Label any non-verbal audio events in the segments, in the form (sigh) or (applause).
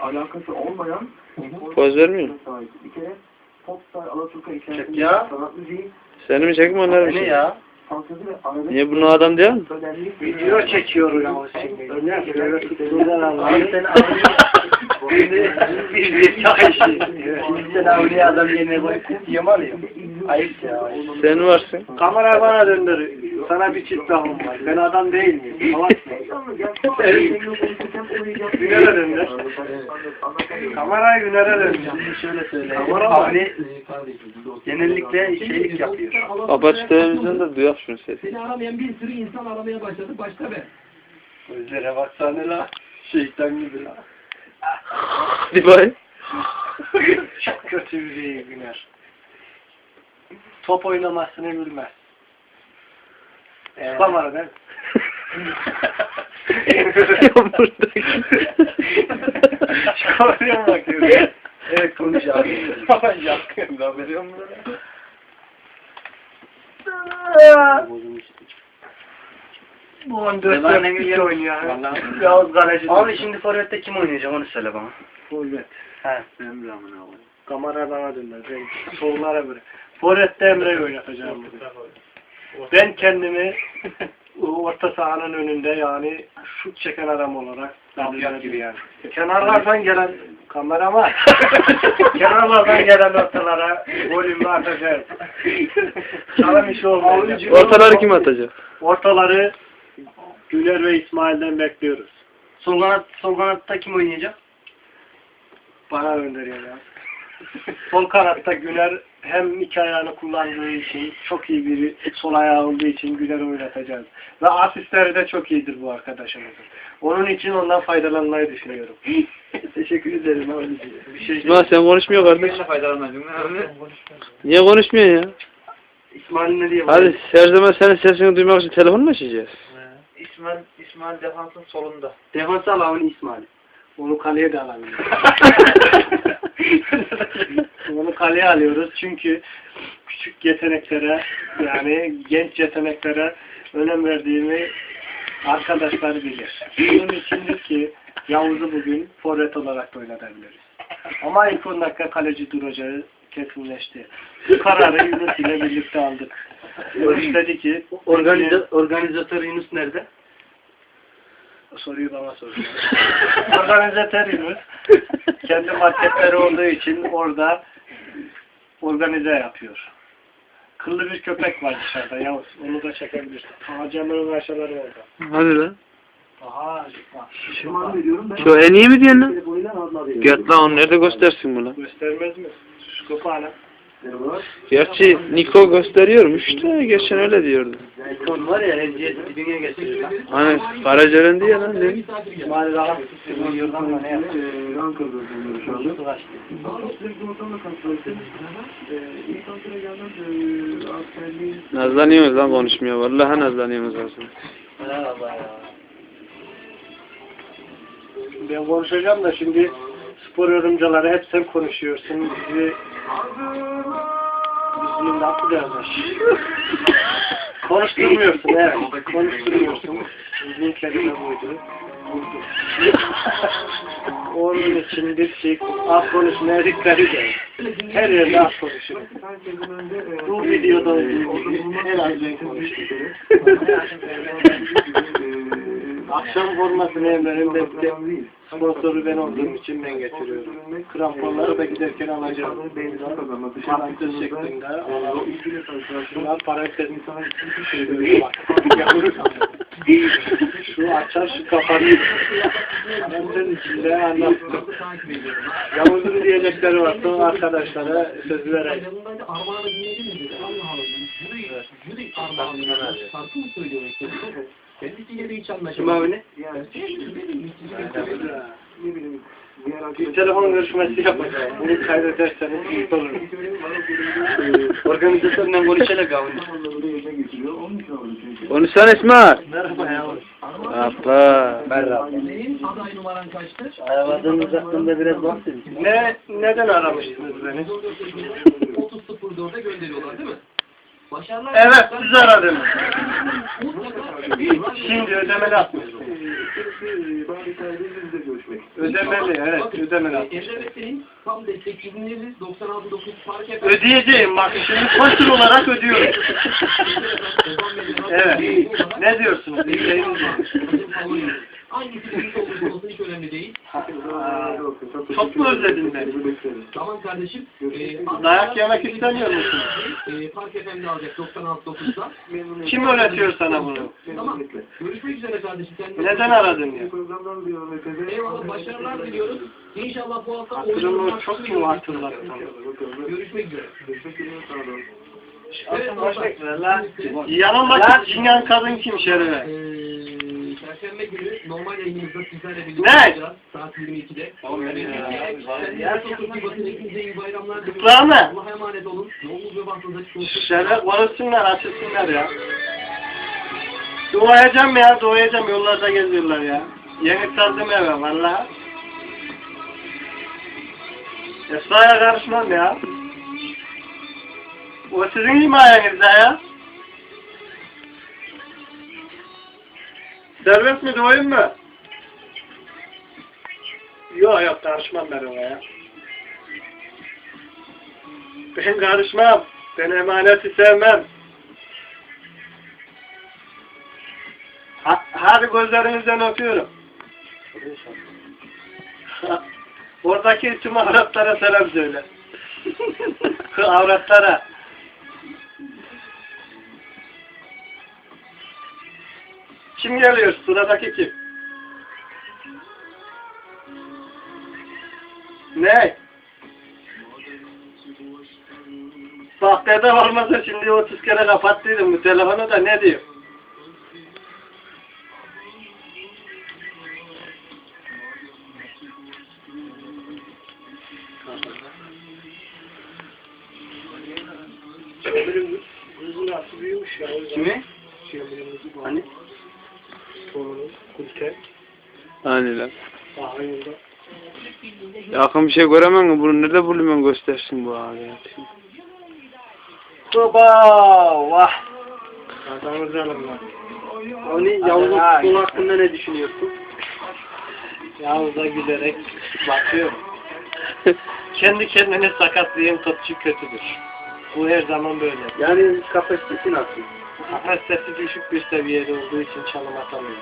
alakası olmayan Poz vermiyor mu? Bir kere Popstar Alaturka içerisinde ya. sanat müziği, Seni mi çekeyim onları mı Ne çekeyim? ya? fantezi ve arabesk Niye bunu adam mi? önemli Video çekiyor ya şimdi. Öner. Sen bir bir Şimdi sen avliya adam yerine koyup yem alıyor. Ayıp ya. Sen varsın. Kamera bana döndür. Sana bir çift lafım var. Ben adam değil miyim? Salak mıyım? Güner'e döndür. Kamerayı Güner'e. Şimdi şöyle söyle. Avni genellikle şeylik yapıyor. Kapat şu televizyonu da duyak şunu sesi. Seni aramayan bir sürü insan aramaya başladı. Başta ben. Gözlere baksana la. Şeytan gibi la. Hadi bay. Çok kötü bir Güner. Top oynamasını bilmez. Ee, Kamera ben. Buradaki. Şu kameraya mı bakıyorsun? Evet konuş abi. Ama yakın da biliyor musun? Bu 14 4 2 oynuyor. ha. Yavuz Kaleci. Abi şimdi Forvet'te kim oynayacak onu söyle bana. Forvet. He. Kamera bana döner. Ben sollara göre. Forvet'te Emre'yi oynatacağım. Ben kendimi orta sahanın önünde yani şut çeken adam olarak Yapacak gibi yani. Kenarlardan gelen kameraman (laughs) kenarlardan gelen ortalara golümü atacağım. Çalım işi olmayacak. Ortaları kim atacak? Ortaları Güler ve İsmail'den bekliyoruz. Sol kanat, sol kanatta kim oynayacak? Bana gönderiyor ya. Sol kanatta Güler hem iki ayağını kullandığı için çok iyi biri sol ayağı olduğu için Güler'i oynatacağız. Ve asistleri de çok iyidir bu arkadaşımızın. Onun için ondan faydalanmayı düşünüyorum. (laughs) Teşekkür ederim abi. Bir şey İsmail sen konuşmuyor kardeş. Niye konuşmuyorsun ya? İsmail ne diye Hadi her zaman senin sesini duymak için telefon mu açacağız? İsmail, İsmail defansın solunda. Defans al avını İsmail. Onu kaleye de alabilir. (laughs) (laughs) Onu kaleye alıyoruz çünkü küçük yeteneklere yani genç yeteneklere önem verdiğimi arkadaşlar bilir. Bunun içindir ki Yavuz'u bugün forvet olarak da oynatabiliriz. Ama ilk 10 dakika kaleci duracağı kesinleşti. Bu kararı Yunus ile birlikte aldık. Yunus dedi ki Organize, organizatör Yunus nerede? Soruyu bana soruyor. (laughs) Organizatör Yunus kendi marketleri olduğu için orada organize yapıyor. Kıllı bir köpek var dışarıda Yavuz. Onu da çekebilirsin. Aha camının aşağıları orada. Hadi lan. Aha ediyorum ben. Şu en iyi mi diyorsun lan? Veriyorum. Göt lan onu nerede göstersin bunu? Göstermez mi? Şu kapağına. Merhabalar. Gerçi Niko gösteriyormuş da geçen öyle diyordu. İkon var ya Hediye dibine getiriyor lan. Hani Karacelen diye lan? İsmail. Bu ne yaptı? Ankara'da şu anda. Ankara'ya gelmem eee, askerliğin Nazlanıyorsunuz lan konuşmuyor. Vallahi nazlanıyorsunuz aslında. Merhaba ya. Ben konuşacağım da şimdi spor yorumcuları hep sen konuşuyorsun. Bizi bizim nasıl derler? Konuşturmuyorsun evet. Konuşturmuyorsun. Bizim kelime buydu. Onun içindir ki az konuşmaya dikkat edin. Her yerde az eee, Bu videoda en az ben için konuştum. Akşam formasını Emre'nin de sponsoru ben olduğum için ben getiriyorum. Kramponları da giderken alacağım. Parantez şeklinde alalım. Şunlar parantez bak. Şu açar şu kapanır. Parantez içinde anlatsın. Yavuz'un diyecekleri varsa arkadaşlara söz vereyim. Armağanı dinlediniz. Allah Allah. Yürü, yürü armağanı. Şarkı mı söylüyor? Kendisiyle de hiç Kim abi ne? Yani ne bileyim Bir telefon görüşmesi yapacağım. Bunu kaydederseniz abi. yerine getiriyor. Onun için oldu çünkü. Konuşsana İsmail. Merhaba Yavuz. Appa. Senin aday numaran kaçtı? Arabanız hakkında biraz bahsedin. Ne, neden aramıştınız beni? 30.04'e gönderiyorlar değil mi? Başarılar. Evet, siz aradınız. Şimdi ödemeli atmışsınız. Ödemeli, evet, ödemeli. Emre Bey'in tam destek ürünleri 96.9 fark. Ödeyeceğim bak şimdi koşul olarak ödüyorum. Evet. Ne diyorsunuz? Dinleyiniz mi? Hangisi büyük olursa olsun hiç önemli değil. Çok mu özledin beni? Tamam kardeşim. Ee, Dayak yemek istemiyor musun? Ee, Fark FM'de alacak 96.9'da. Kim öğretiyor sana bunu? Tamam. Görüşmek üzere kardeşim. Sen Neden aradın ya? Programdan bir örnek Eyvallah başarılar diliyoruz. İnşallah bu hafta oyunun çok mu hatırlattın? Görüşmek üzere. Görüşmek üzere sağ olun. Evet, dostlar. Yanındaki cingan kadın kim şerife? Ee, Perşembe günü normal yayınımızda sizlerle birlikte olacağız. Saat 22'de. Kendinize çok iyi bakın. Hepinize iyi bayramlar diliyorum. Kutlar mı? Allah'a emanet olun. Yolunuz ve bahtınıza çıkıyorsunuz. Şerife konuşsunlar, açılsınlar ya. Doğayacağım ya, doğayacağım. Yollarda geziyorlar ya. Yeni sardım eve valla. Esra'ya karışmam ya. O sizin himayenizde ya. Serbest mi doğayım mı? Yok yok karışmam ben ona ya. Ben karışmam. Ben emaneti sevmem. Ha, hadi gözlerinizden öpüyorum. (laughs) Oradaki tüm avratlara selam söyle. (laughs) avratlara. Kim geliyor? Sıradaki kim? Ne? Sahtede olmasa şimdi 30 kere kapattıydım bu telefonu da ne diyor? Kimi? Hani? Hani lan. Yakın bir şey göremem mi? Bunu nerede bulayım ben göstersin bu abi. Baba vah. Adamı canım lan. Onu Yavuz'un futbol hakkında ne düşünüyorsun? Yavuz'a gülerek bakıyorum. (laughs) Kendi kendine sakatlayan topçu kötüdür. Bu her zaman böyle. Yani kapasitesi nasıl? Kapasitesi düşük bir seviyede olduğu için çalım atamıyor.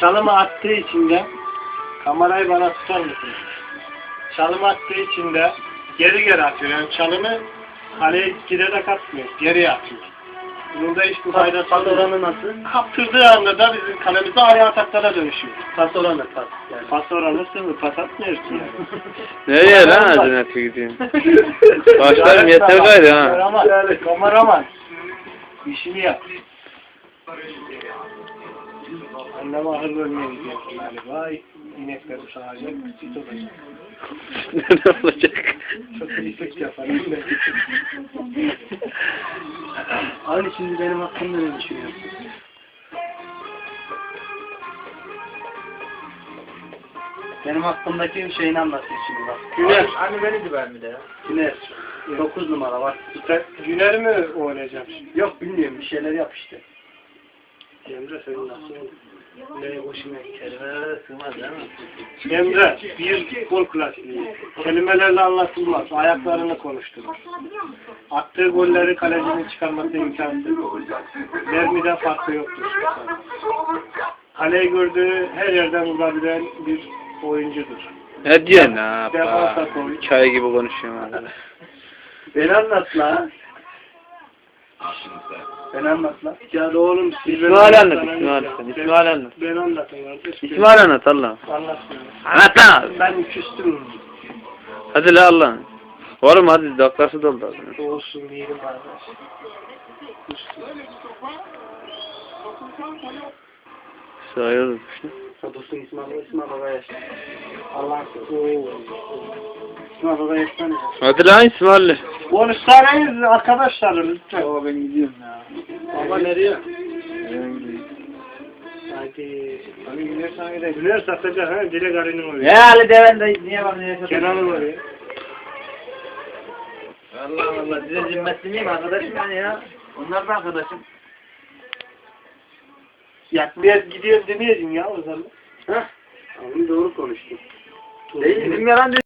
Çalımı attığı için de kamerayı bana tutar mısın? Çalım attığı için de geri geri atıyor. Yani çalımı kaleye giderek atmıyor. Geriye atıyor. Bunun da hiçbir faydası Pas oranı nasıl? Kaptırdığı anda da bizim kalemize araya ataklara dönüşüyor. Pas oranı pas. Yani. Pas oranı sıfır. Pas atmıyorsun yani. (laughs) Nereye lan Hazreti gideyim? (laughs) Başlarım yeter gayrı ha. Kameraman. Kameraman. İşini yap. Anneme ahır bölmeye gidiyorsun galiba. İnekler sağacak. Süt olacak. ne olacak? Çok iyi süt yaparım. Abi şimdi benim hakkımda ne düşünüyorsun? Benim hakkımdaki şeyini anlatayım şimdi bak. Güner. Hani beni de vermedi ya. Güner. 9 numara bak. Sen Güner mi oynayacağım şimdi? Yok bilmiyorum bir şeyler yap işte. Emre senin nasıl olur? Ne hoşuna gider. Kelimelere sığmaz değil mi? Emre bir futbol klasiği. Kelimelerle anlatılmaz. Ayaklarını konuşturur. Attığı golleri kalecinin çıkarması imkansız. Mermiden farkı yoktur. Kaleyi gördüğü her yerden vurabilen bir oyuncudur. Ne diyorsun ha? Çay gibi konuşuyorsun abi. Beni anlat la. Beni anlat la. Ya da oğlum İsmail anlat, İsmail sen. İsmail anlat. Ben anlatın kardeş. İsmail anlat Allah. Anlatmıyorum. Anlat lan. Ben küstüm. Hadi la Allah. Oğlum hadi dakikası doldu. Olsun diyelim kardeş. Sayılır. Dursun İsmail, İsmail Baba yaşa. Allah korusun. İsmail Baba yaşa. Hadi lan İsmail. Konuşsanız arkadaşlar lütfen. Baba ben gidiyorum ya. Baba nereye? Ben. Hadi. Hani Güneş de? Güneş satacak ha. Dilek Ali'nin oraya. Ya Ali Deven de niye bak niye Kenan'ın oraya. Allah Allah size zimmetli miyim arkadaşım yani ya. Onlar da arkadaşım. Ya bir gidiyorum demeyeceksin ya o zaman. Heh. Abi doğru konuştun. Değil mi? Yalan